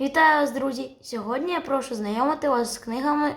Вітаю вас, друзі! Сьогодні я прошу знайомити вас з книгами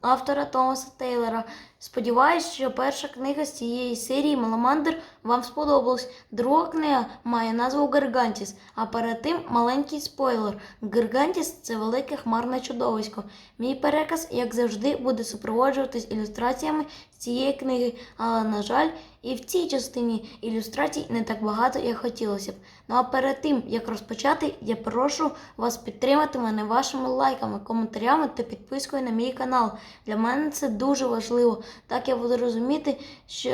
автора Томаса Тейлора. Сподіваюсь, що перша книга з цієї серії Маламандр вам сподобалась. Друга книга має назву Гаргантіс, а перед тим маленький спойлер. Гаргантіс це велике хмарне чудовисько. Мій переказ, як завжди, буде супроводжуватись ілюстраціями з цієї книги, але, на жаль, і в цій частині ілюстрацій не так багато, як хотілося б. Ну а перед тим, як розпочати, я прошу вас підтримати мене вашими лайками, коментарями та підпискою на мій канал. Для мене це дуже важливо. Так я буду розуміти, що,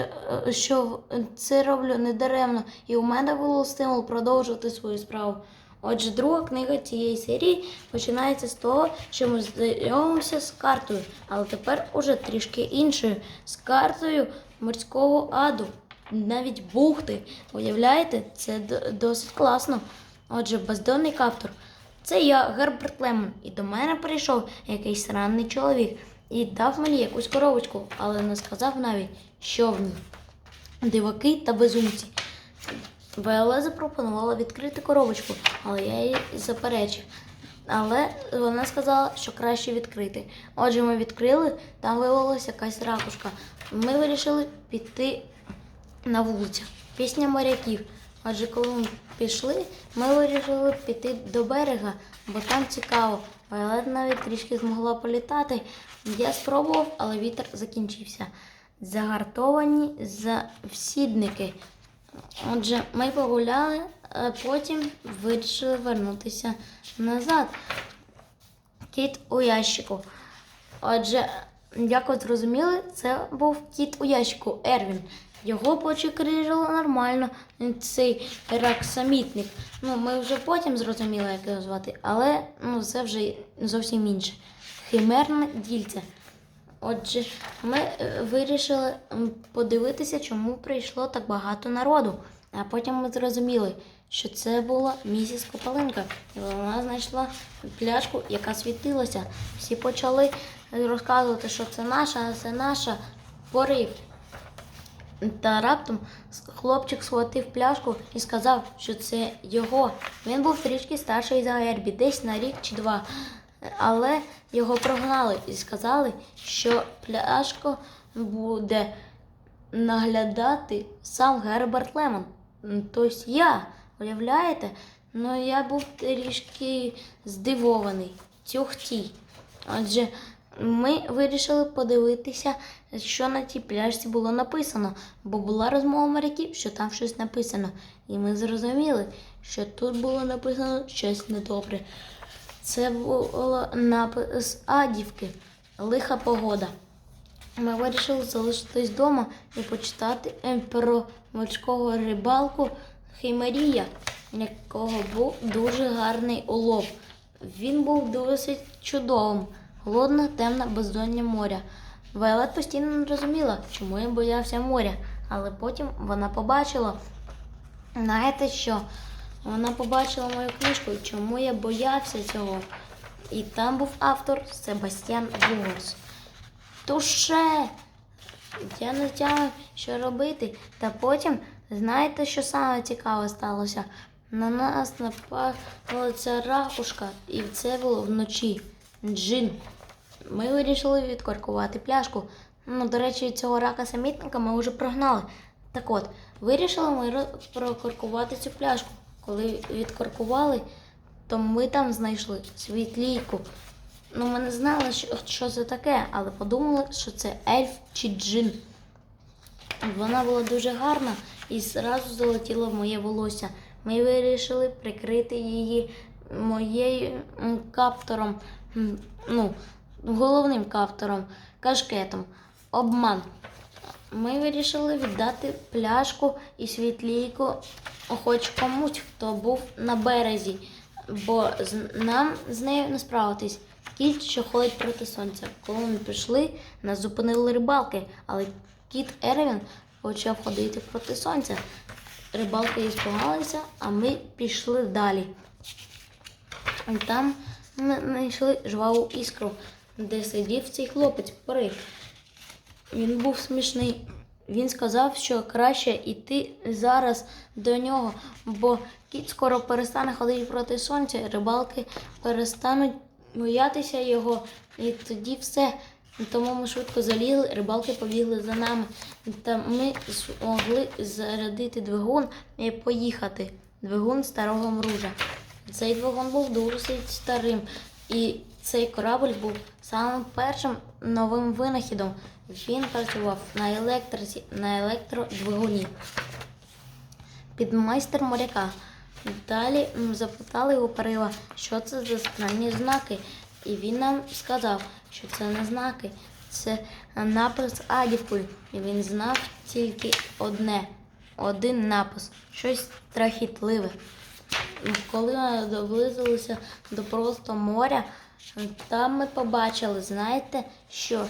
е, що це роблю недаремно, і у мене було стимул продовжувати свою справу. Отже, друга книга цієї серії починається з того, що ми знайомимося з картою, але тепер уже трішки іншою. З картою морського аду, навіть бухти. Уявляєте, це досить класно. Отже, бездонний каптор. Це я, Герберт Лемон, і до мене прийшов якийсь ранний чоловік і дав мені якусь коробочку, але не сказав навіть, що в ній. Диваки та безумці. Віоле запропонувала відкрити коробочку, але я їй заперечив. Але вона сказала, що краще відкрити. Отже, ми відкрили, там виявилася якась ракушка. Ми вирішили піти на вулицю. Пісня моряків. Отже, коли ми пішли, ми вирішили піти до берега, бо там цікаво. Віолет навіть трішки змогла політати. Я спробував, але вітер закінчився. Загартовані завсідники. Отже, ми погуляли, а потім вирішили вернутися назад. Кіт у ящику. Отже, як ви зрозуміли, це був кіт у ящику Ервін. Його почекрижили нормально, цей рак-самітник. Ну, ми вже потім зрозуміли, як його звати, але ну, це вже зовсім інше. Химерне дільце. Отже, ми е, вирішили подивитися, чому прийшло так багато народу. А потім ми зрозуміли, що це була місіс Копалинка. І вона знайшла пляшку, яка світилася. Всі почали розказувати, що це наша, це наша порив. Та раптом хлопчик схватив пляшку і сказав, що це його. Він був трішки старший за Гербі, десь на рік чи два. Але його прогнали і сказали, що пляшку буде наглядати сам Герберт Лемон. Тобто я, уявляєте? Ну я був трішки здивований. Тюхтій. Отже, ми вирішили подивитися, що на тій пляшці було написано, бо була розмова моряків, що там щось написано. І ми зрозуміли, що тут було написано щось недобре. Це було напис Адівки, лиха погода. Ми вирішили залишитись вдома і почитати е, про морського рибалку Хеймарія, якого був дуже гарний улов. Він був досить чудовим, холодне, темне бездоння моря. Вайлет постійно не розуміла, чому я боявся моря, але потім вона побачила, знаєте що? Вона побачила мою книжку, чому я боявся цього. І там був автор Себастьян Бугорс. Туше! Я не знаю, що робити. Та потім, знаєте, що саме цікаве сталося? На нас напала ця ракушка, і це було вночі. Джин. Ми вирішили відкоркувати пляшку. Ну, до речі, цього рака самітника ми вже прогнали. Так от, вирішили ми прокоркувати цю пляшку. Коли відкоркували, то ми там знайшли світлійку. Ну, ми не знали, що, це таке, але подумали, що це ельф чи джин. Вона була дуже гарна і зразу залетіла в моє волосся. Ми вирішили прикрити її моєю м, каптором, м, ну, головним каптором, кашкетом. Обман. Ми вирішили віддати пляшку і світлійку хоч комусь, хто був на березі, бо нам з нею не справитись. Кіт, що ходить проти сонця. Коли ми пішли, нас зупинили рибалки, але кіт Ервін почав ходити проти сонця. Рибалки іспугалися, а ми пішли далі. І там ми знайшли жваву іскру, де сидів цей хлопець порив. Він був смішний. Він сказав, що краще йти зараз до нього, бо Кіт скоро перестане ходити проти сонця, рибалки перестануть боятися його, і тоді все. Тому ми швидко залізли, рибалки побігли за нами. Та ми змогли зарядити двигун і поїхати. Двигун старого мружа. Цей двигун був дуже старим, і цей корабль був самим першим новим винахідом. Він працював на електриці, на електродвигуні під майстер моряка. Далі запитали у Парила, що це за странні знаки. І він нам сказав, що це не знаки, це напис адівкою. І він знав тільки одне, один напис, щось страхітливе. Коли ми доблизилися до просто моря, там ми побачили, знаєте, що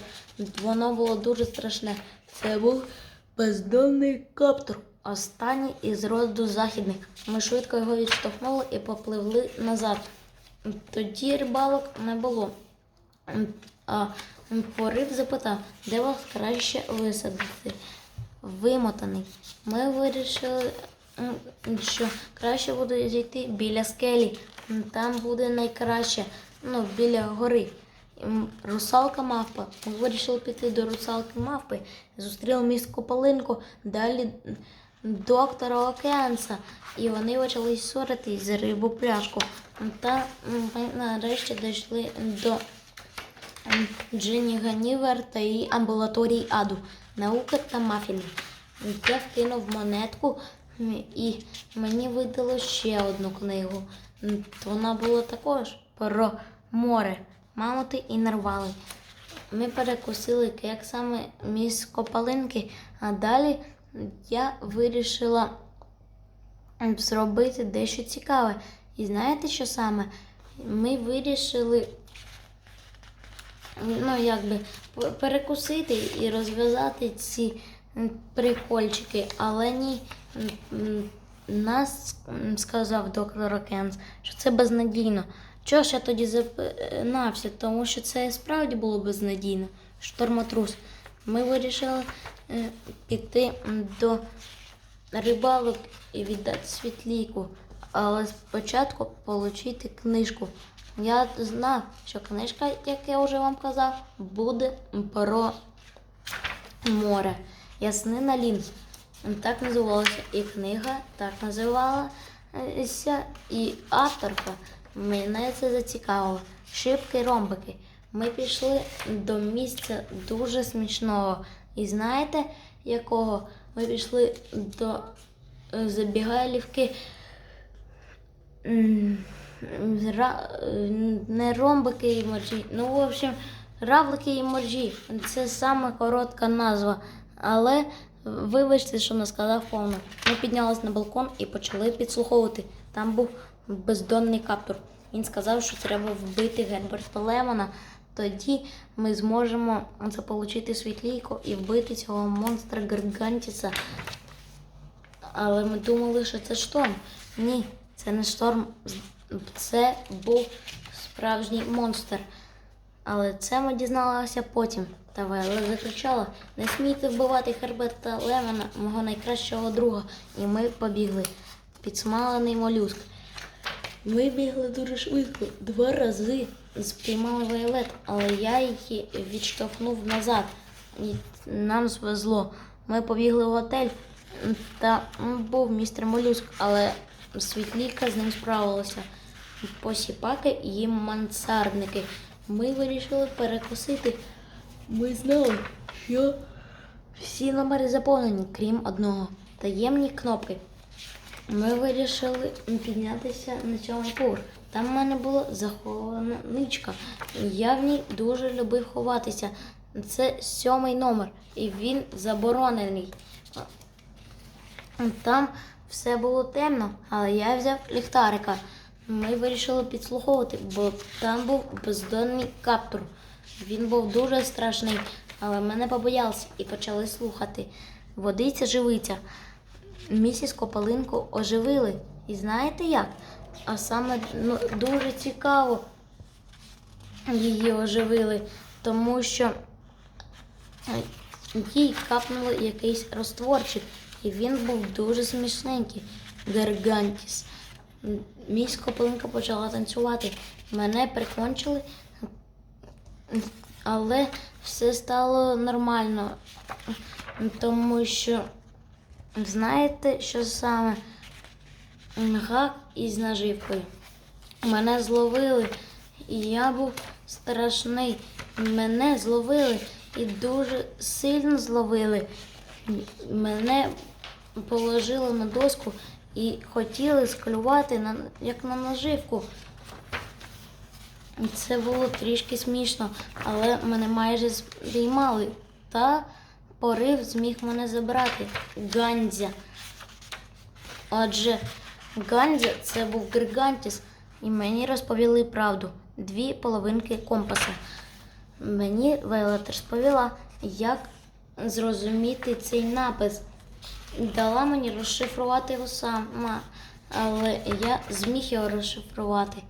воно було дуже страшне. Це був бездонний каптур, останній із роду західних. Ми швидко його відштовхнули і попливли назад. Тоді рибалок не було. А порив запитав, де вас краще висадити. Вимотаний. Ми вирішили, що краще буде зійти біля скелі. Там буде найкраще, ну, біля гори. Русалка мавпа. Вирішили піти до русалки мавпи. Зустріли міс Копалинку, далі доктора Океанса. І вони почали ссоритись за рибу пляшку. Та ми нарешті дійшли до Джині Ганівер та її амбулаторії аду, наука та мафіни. Я вкинув монетку і мені видало ще одну книгу. Вона була також про море, мамонти і нарвали. Ми перекусили кексами міс Копалинки, а далі я вирішила зробити дещо цікаве. І знаєте, що саме? Ми вирішили ну, якби перекусити і розв'язати ці прикольчики, але ні. Нас сказав доктор Окенс, що це безнадійно. Чого ж я тоді запинався? Тому що це справді було безнадійно. Штормотрус. Ми вирішили е, піти до рибалок і віддати світлійку, але спочатку отримати книжку. Я знав, що книжка, як я вже вам казав, буде про море. Яснина лінз. Так називалася і книга, так називалася, і авторка. Мене це зацікавило. Шибки ромбики. Ми пішли до місця дуже смішного. І знаєте якого? Ми пішли до е, забігайлівки. Не ромбики і моржі. Ну, в общем, равлики і моржі. Це саме коротка назва. Але вибачте, що не сказав повно. Ми піднялись на балкон і почали підслуховувати. Там був бездонний каптур. Він сказав, що треба вбити Герберта Лемона. Тоді ми зможемо заполучити світлійку і вбити цього монстра Гаргантіса. Але ми думали, що це шторм. Ні, це не шторм. Це був справжній монстр. Але це ми дізналися потім. Та Вайла закричала: не смійте вбивати Херберта Лемона, мого найкращого друга. І ми побігли. Підсмалений молюск. Ми бігли дуже швидко, два рази спіймали Вайолет, але я її відштовхнув назад. І нам звезло. Ми побігли в готель, та був містер Молюск, але світліка з ним справилася. Посіпаки і мансардники. Ми вирішили перекусити. Ми знали, що всі номери заповнені, крім одного. Таємні кнопки. Ми вирішили піднятися на цьому поверх. Там в мене була захована ничка. Я в ній дуже любив ховатися. Це сьомий номер, і він заборонений. Там все було темно, але я взяв ліхтарика. Ми вирішили підслуховувати, бо там був бездонний каптур. Він був дуже страшний, але ми не побоялися і почали слухати. Водиця живиця. Місіс Копалинку оживили. І знаєте як? А саме ну, дуже цікаво її оживили, тому що е, їй капнули якийсь розтворчик, і він був дуже смішненький. Гаргантіс. Мій скопинка почала танцювати. Мене прикончили, але все стало нормально. Тому що знаєте, що саме гак із наживкою. Мене зловили, і я був страшний. Мене зловили і дуже сильно зловили. Мене положили на доску і хотіли склювати на, як на наживку. Це було трішки смішно, але мене майже спіймали. Та порив зміг мене забрати. Гандзя. Отже, Гандзя це був Григантіс, і мені розповіли правду. Дві половинки компаса. Мені Вейла розповіла, як зрозуміти цей напис. Дала мені розшифрувати його сама, але я зміг його розшифрувати.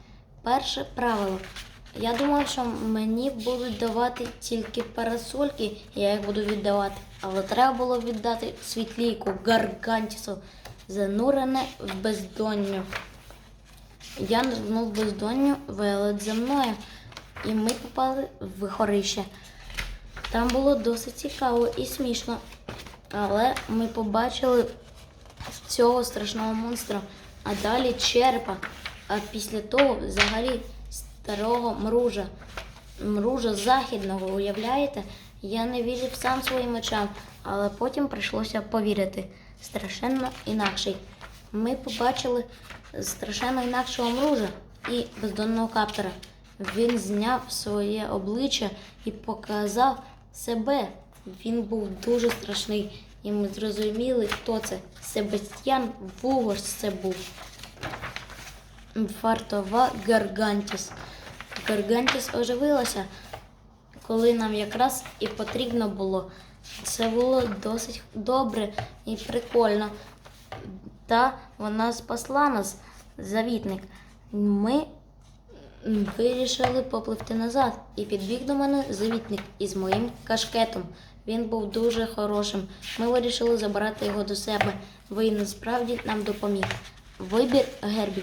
Перше правило. Я думав, що мені будуть давати тільки парасольки, я їх буду віддавати. Але треба було віддати світлійку Гаргантісу, занурене в бездонню. Я нирнув бездонню велет за мною, і ми попали в горище. Там було досить цікаво і смішно. Але ми побачили цього страшного монстра, а далі черепа, а після того взагалі старого мружа. Мружа західного, уявляєте? Я не вірив сам своїм очам, але потім прийшлося повірити. Страшенно інакший. Ми побачили страшенно інакшого мружа і бездонного каптера. Він зняв своє обличчя і показав себе. Він був дуже страшний, і ми зрозуміли, хто це. Себастьян Вугорс це був. Фартова Гаргантіс. Гаргантіс оживилася, коли нам якраз і потрібно було. Це було досить добре і прикольно. Та вона спасла нас, завітник. Ми вирішили попливти назад, і підбіг до мене завітник із моїм кашкетом. Він був дуже хорошим. Ми вирішили забрати його до себе. Він насправді нам допоміг. Вибір Гербі.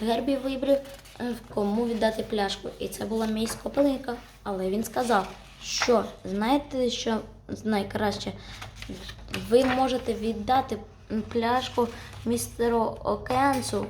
Гербі вибрав, е, кому віддати пляшку, і це була мій скопелинка. Але він сказав, що знаєте, що найкраще? Ви можете віддати пляшку містеру Океансу,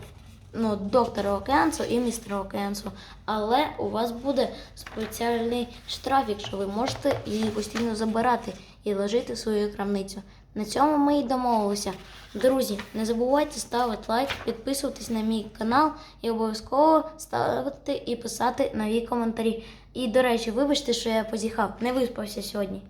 ну, доктору Океансу і містеру Океансу. Але у вас буде спеціальний штраф, якщо ви можете її постійно забирати і ложити в свою крамницю. На цьому ми і домовилися. Друзі, не забувайте ставити лайк, підписуватись на мій канал і обов'язково ставити і писати нові коментарі. І, до речі, вибачте, що я позіхав, не виспався сьогодні.